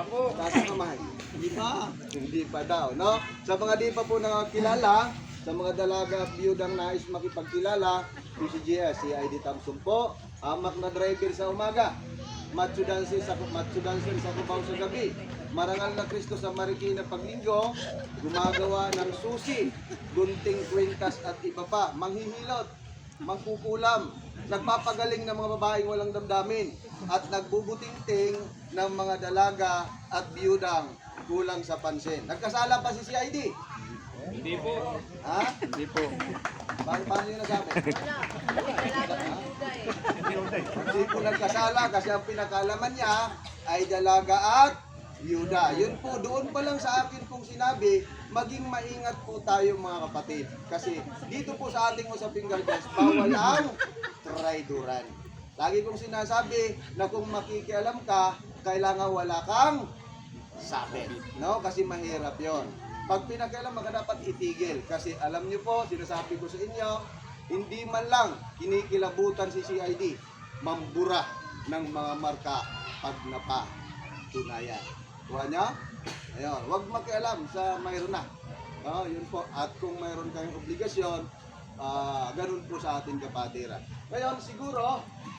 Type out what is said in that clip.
pa po. Taas ang kamay. Hindi pa. Hindi pa daw, no? Sa mga di pa po nakakilala, sa mga dalaga at biyudang nais makipagkilala, PCGS, si ID Thompson po, amak na driver sa umaga. Macho dancer sa macho dancer sa Cubao sa gabi. Marangal na Kristo sa Marikina paglinggo, gumagawa ng susi, gunting kwintas at iba pa, manghihilot, mangkukulam, nagpapagaling ng mga babaeng walang damdamin, at nagbubutingting ng mga dalaga at biyudang kulang sa pansin. Nagkasala pa si CID. Hindi po. Ha? Hindi po. Paano, paano yun nasabi? Hindi po nagkasala kasi ang pinakalaman niya ay dalaga at Yuda. Yun po, doon pa lang sa akin pong sinabi, maging maingat po tayo mga kapatid. Kasi dito po sa ating usaping gardas, bawal ang traidoran. Lagi kong sinasabi na kung makikialam ka, kailangan wala kang sabit. No? Kasi mahirap yon. Pag pinakailan ka dapat itigil. Kasi alam niyo po, sinasabi ko sa inyo, hindi man lang kinikilabutan si CID, mambura ng mga marka pag napatunayan. Kuha niyo? Ayun, huwag makialam sa mayroon na. No, yun po. At kung mayroon kayong obligasyon, ah ganun po sa ating kapatiran. Ngayon, siguro,